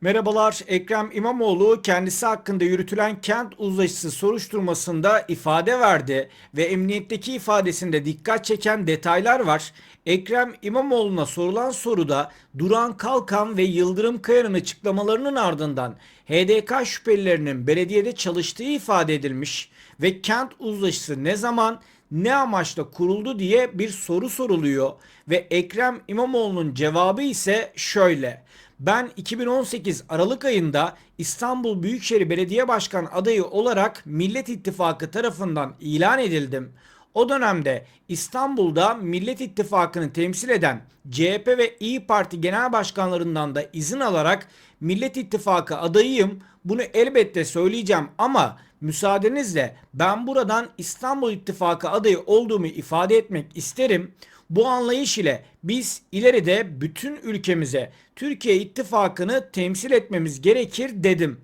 Merhabalar. Ekrem İmamoğlu kendisi hakkında yürütülen kent uzlaşısı soruşturmasında ifade verdi ve emniyetteki ifadesinde dikkat çeken detaylar var. Ekrem İmamoğlu'na sorulan soruda Duran Kalkan ve Yıldırım Kaya'nın açıklamalarının ardından HDK şüphelilerinin belediyede çalıştığı ifade edilmiş ve kent uzlaşısı ne zaman ne amaçla kuruldu diye bir soru soruluyor ve Ekrem İmamoğlu'nun cevabı ise şöyle. Ben 2018 Aralık ayında İstanbul Büyükşehir Belediye Başkan adayı olarak Millet İttifakı tarafından ilan edildim. O dönemde İstanbul'da Millet İttifakı'nı temsil eden CHP ve İyi Parti genel başkanlarından da izin alarak Millet İttifakı adayıyım. Bunu elbette söyleyeceğim ama müsaadenizle ben buradan İstanbul İttifakı adayı olduğumu ifade etmek isterim. Bu anlayış ile biz ileride bütün ülkemize Türkiye İttifakı'nı temsil etmemiz gerekir dedim.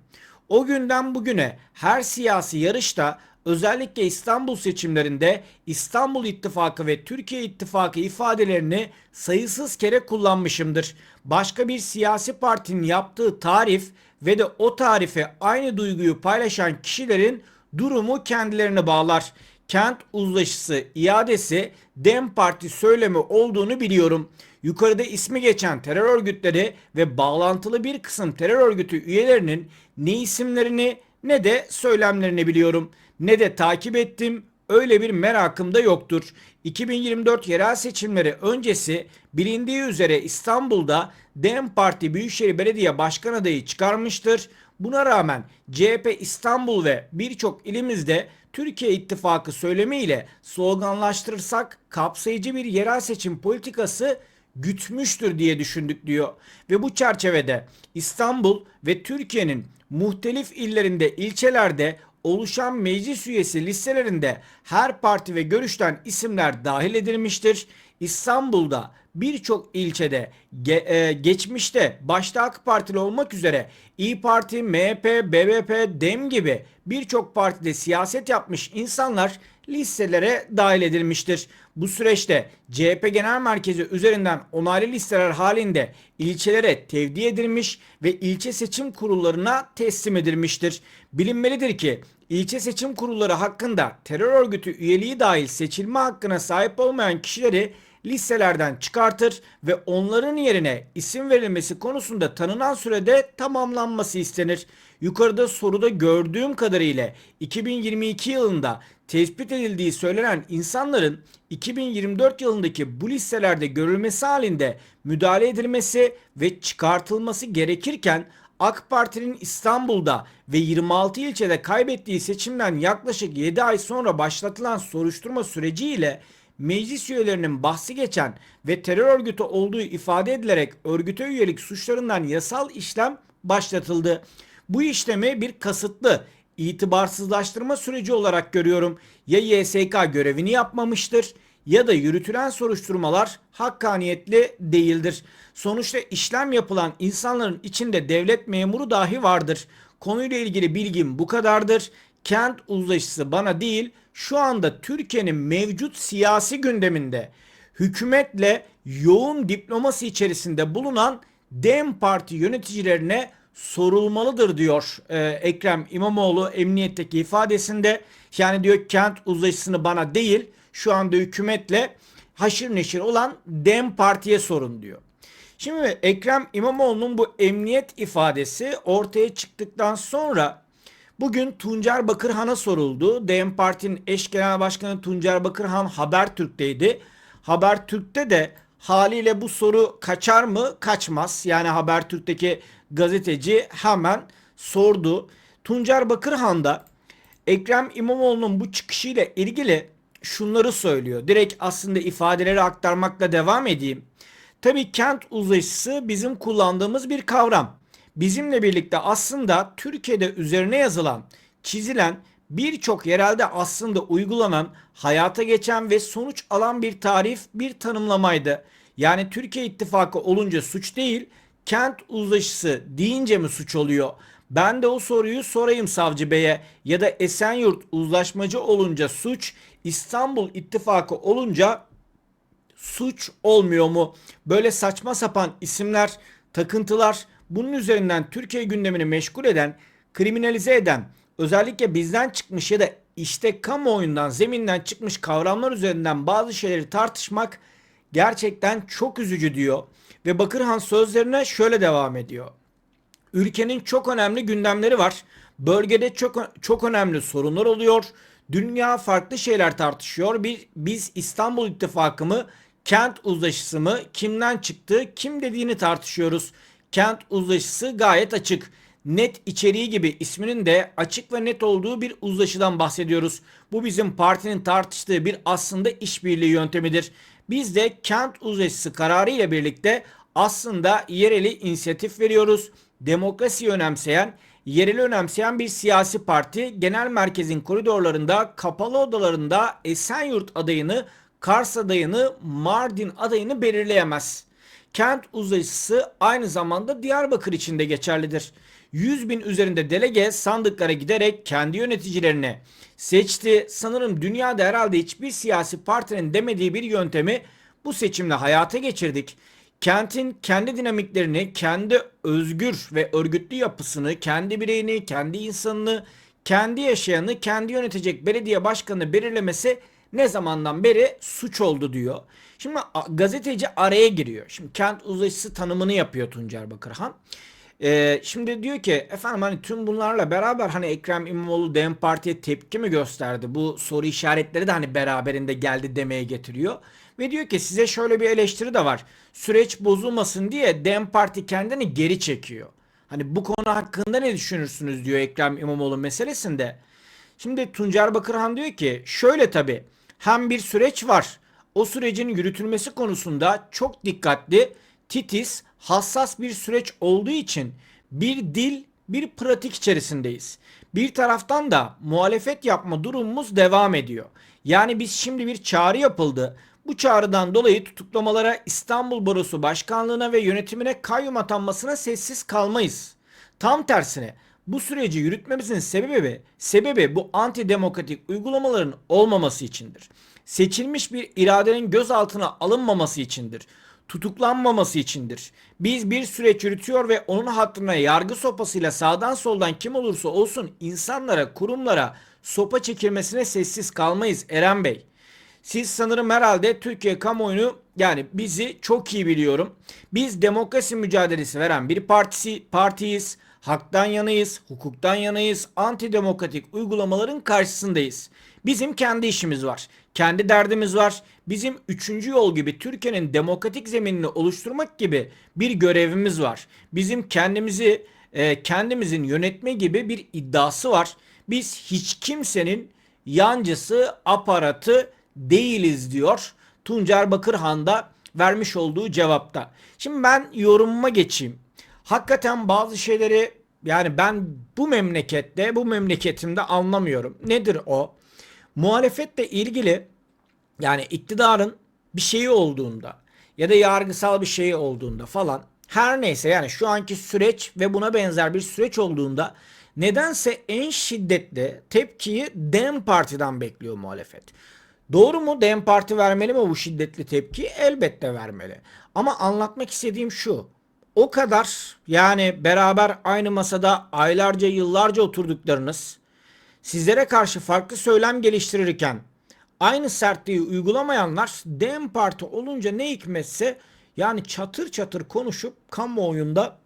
O günden bugüne her siyasi yarışta özellikle İstanbul seçimlerinde İstanbul İttifakı ve Türkiye İttifakı ifadelerini sayısız kere kullanmışımdır. Başka bir siyasi partinin yaptığı tarif ve de o tarife aynı duyguyu paylaşan kişilerin durumu kendilerine bağlar kent uzlaşısı iadesi Dem Parti söylemi olduğunu biliyorum. Yukarıda ismi geçen terör örgütleri ve bağlantılı bir kısım terör örgütü üyelerinin ne isimlerini ne de söylemlerini biliyorum. Ne de takip ettim. Öyle bir merakım da yoktur. 2024 yerel seçimleri öncesi bilindiği üzere İstanbul'da Dem Parti Büyükşehir Belediye Başkan adayı çıkarmıştır. Buna rağmen CHP İstanbul ve birçok ilimizde Türkiye İttifakı söylemiyle sloganlaştırırsak kapsayıcı bir yerel seçim politikası gütmüştür diye düşündük diyor. Ve bu çerçevede İstanbul ve Türkiye'nin muhtelif illerinde, ilçelerde oluşan meclis üyesi listelerinde her parti ve görüşten isimler dahil edilmiştir. İstanbul'da birçok ilçede ge- e, geçmişte başta AK Partili olmak üzere İyi Parti, MHP, BBP, DEM gibi birçok partide siyaset yapmış insanlar listelere dahil edilmiştir. Bu süreçte CHP Genel Merkezi üzerinden onaylı listeler halinde ilçelere tevdi edilmiş ve ilçe seçim kurullarına teslim edilmiştir. Bilinmelidir ki ilçe seçim kurulları hakkında terör örgütü üyeliği dahil seçilme hakkına sahip olmayan kişileri listelerden çıkartır ve onların yerine isim verilmesi konusunda tanınan sürede tamamlanması istenir. Yukarıda soruda gördüğüm kadarıyla 2022 yılında tespit edildiği söylenen insanların 2024 yılındaki bu listelerde görülmesi halinde müdahale edilmesi ve çıkartılması gerekirken AK Parti'nin İstanbul'da ve 26 ilçede kaybettiği seçimden yaklaşık 7 ay sonra başlatılan soruşturma süreciyle meclis üyelerinin bahsi geçen ve terör örgütü olduğu ifade edilerek örgüte üyelik suçlarından yasal işlem başlatıldı. Bu işlemi bir kasıtlı itibarsızlaştırma süreci olarak görüyorum. Ya YSK görevini yapmamıştır ya da yürütülen soruşturmalar hakkaniyetli değildir. Sonuçta işlem yapılan insanların içinde devlet memuru dahi vardır. Konuyla ilgili bilgim bu kadardır. Kent uzlaşısı bana değil, şu anda Türkiye'nin mevcut siyasi gündeminde hükümetle yoğun diplomasi içerisinde bulunan DEM Parti yöneticilerine sorulmalıdır diyor e, Ekrem İmamoğlu emniyetteki ifadesinde. Yani diyor kent uzlaşısını bana değil şu anda hükümetle haşır neşir olan DEM Parti'ye sorun diyor. Şimdi Ekrem İmamoğlu'nun bu emniyet ifadesi ortaya çıktıktan sonra bugün Tuncer Bakırhan'a soruldu. DEM Parti'nin eş genel başkanı Tuncer Bakırhan Habertürk'teydi. Habertürk'te de haliyle bu soru kaçar mı? Kaçmaz. Yani Habertürk'teki gazeteci hemen sordu. Tuncer Bakırhan da Ekrem İmamoğlu'nun bu çıkışıyla ilgili şunları söylüyor. Direkt aslında ifadeleri aktarmakla devam edeyim. Tabii kent uzlaşısı bizim kullandığımız bir kavram. Bizimle birlikte aslında Türkiye'de üzerine yazılan, çizilen birçok yerelde aslında uygulanan, hayata geçen ve sonuç alan bir tarif, bir tanımlamaydı. Yani Türkiye İttifakı olunca suç değil, kent uzlaşısı deyince mi suç oluyor? Ben de o soruyu sorayım savcı beye ya da Esenyurt uzlaşmacı olunca suç, İstanbul İttifakı olunca suç olmuyor mu? Böyle saçma sapan isimler, takıntılar bunun üzerinden Türkiye gündemini meşgul eden, kriminalize eden, özellikle bizden çıkmış ya da işte kamuoyundan, zeminden çıkmış kavramlar üzerinden bazı şeyleri tartışmak gerçekten çok üzücü diyor. Ve Bakırhan sözlerine şöyle devam ediyor. Ülkenin çok önemli gündemleri var. Bölgede çok çok önemli sorunlar oluyor. Dünya farklı şeyler tartışıyor. Bir, biz İstanbul İttifakı mı, kent uzlaşısı mı, kimden çıktı, kim dediğini tartışıyoruz. Kent uzlaşısı gayet açık. Net içeriği gibi isminin de açık ve net olduğu bir uzlaşıdan bahsediyoruz. Bu bizim partinin tartıştığı bir aslında işbirliği yöntemidir. Biz de kent uzlaşısı kararı ile birlikte aslında yereli inisiyatif veriyoruz. Demokrasiyi önemseyen, yereli önemseyen bir siyasi parti genel merkezin koridorlarında, kapalı odalarında Esenyurt adayını, Kars adayını, Mardin adayını belirleyemez. Kent uzlaşısı aynı zamanda Diyarbakır için de geçerlidir. 100 bin üzerinde delege sandıklara giderek kendi yöneticilerini seçti. Sanırım dünyada herhalde hiçbir siyasi partinin demediği bir yöntemi bu seçimle hayata geçirdik. Kentin kendi dinamiklerini, kendi özgür ve örgütlü yapısını, kendi bireyini, kendi insanını, kendi yaşayanı, kendi yönetecek belediye başkanını belirlemesi ne zamandan beri suç oldu diyor. Şimdi gazeteci araya giriyor. Şimdi kent uzlaşısı tanımını yapıyor Tuncer Bakırhan. Ee, şimdi diyor ki efendim hani tüm bunlarla beraber hani Ekrem İmamoğlu DEM Parti'ye tepki mi gösterdi? Bu soru işaretleri de hani beraberinde geldi demeye getiriyor. Ve diyor ki size şöyle bir eleştiri de var. Süreç bozulmasın diye DEM Parti kendini geri çekiyor. Hani bu konu hakkında ne düşünürsünüz diyor Ekrem İmamoğlu meselesinde. Şimdi Tuncer Bakırhan diyor ki şöyle tabi hem bir süreç var. O sürecin yürütülmesi konusunda çok dikkatli, titiz, hassas bir süreç olduğu için bir dil, bir pratik içerisindeyiz. Bir taraftan da muhalefet yapma durumumuz devam ediyor. Yani biz şimdi bir çağrı yapıldı. Bu çağrıdan dolayı tutuklamalara İstanbul Barosu Başkanlığına ve yönetimine kayyum atanmasına sessiz kalmayız. Tam tersine bu süreci yürütmemizin sebebi sebebi bu antidemokratik uygulamaların olmaması içindir. Seçilmiş bir iradenin gözaltına alınmaması içindir. Tutuklanmaması içindir. Biz bir süreç yürütüyor ve onun hatırına yargı sopasıyla sağdan soldan kim olursa olsun insanlara, kurumlara sopa çekilmesine sessiz kalmayız Eren Bey. Siz sanırım herhalde Türkiye kamuoyunu yani bizi çok iyi biliyorum. Biz demokrasi mücadelesi veren bir partisi partiyiz. Haktan yanayız, hukuktan yanayız, antidemokratik uygulamaların karşısındayız. Bizim kendi işimiz var. Kendi derdimiz var. Bizim üçüncü yol gibi Türkiye'nin demokratik zeminini oluşturmak gibi bir görevimiz var. Bizim kendimizi e, kendimizin yönetme gibi bir iddiası var. Biz hiç kimsenin yancısı, aparatı değiliz diyor Tuncer Bakırhan da vermiş olduğu cevapta. Şimdi ben yorumuma geçeyim. Hakikaten bazı şeyleri yani ben bu memlekette, bu memleketimde anlamıyorum. Nedir o? Muhalefetle ilgili yani iktidarın bir şeyi olduğunda ya da yargısal bir şeyi olduğunda falan her neyse yani şu anki süreç ve buna benzer bir süreç olduğunda nedense en şiddetli tepkiyi Dem Parti'den bekliyor muhalefet. Doğru mu? Dem Parti vermeli mi bu şiddetli tepki? Elbette vermeli. Ama anlatmak istediğim şu. O kadar yani beraber aynı masada aylarca yıllarca oturduklarınız sizlere karşı farklı söylem geliştirirken aynı sertliği uygulamayanlar Dem Parti olunca ne hikmetse yani çatır çatır konuşup kamuoyunda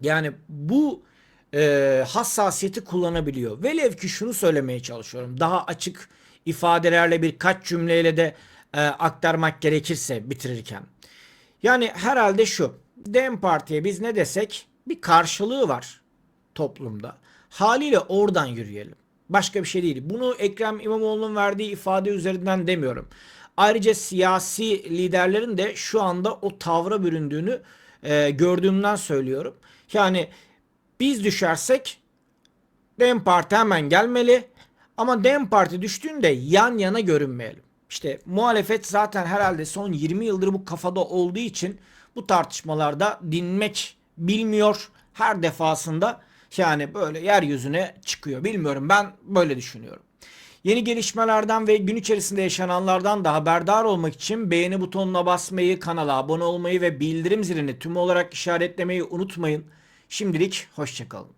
yani bu e, hassasiyeti kullanabiliyor. Velev ki şunu söylemeye çalışıyorum. Daha açık ifadelerle birkaç cümleyle de e, aktarmak gerekirse bitirirken. Yani herhalde şu. Dem Parti'ye biz ne desek bir karşılığı var toplumda. Haliyle oradan yürüyelim. Başka bir şey değil. Bunu Ekrem İmamoğlu'nun verdiği ifade üzerinden demiyorum. Ayrıca siyasi liderlerin de şu anda o tavra büründüğünü e, gördüğümden söylüyorum. Yani biz düşersek Dem Parti hemen gelmeli. Ama Dem Parti düştüğünde yan yana görünmeyelim. İşte muhalefet zaten herhalde son 20 yıldır bu kafada olduğu için bu tartışmalarda dinmek bilmiyor. Her defasında yani böyle yeryüzüne çıkıyor. Bilmiyorum ben böyle düşünüyorum. Yeni gelişmelerden ve gün içerisinde yaşananlardan da haberdar olmak için beğeni butonuna basmayı, kanala abone olmayı ve bildirim zilini tüm olarak işaretlemeyi unutmayın. Şimdilik hoşçakalın.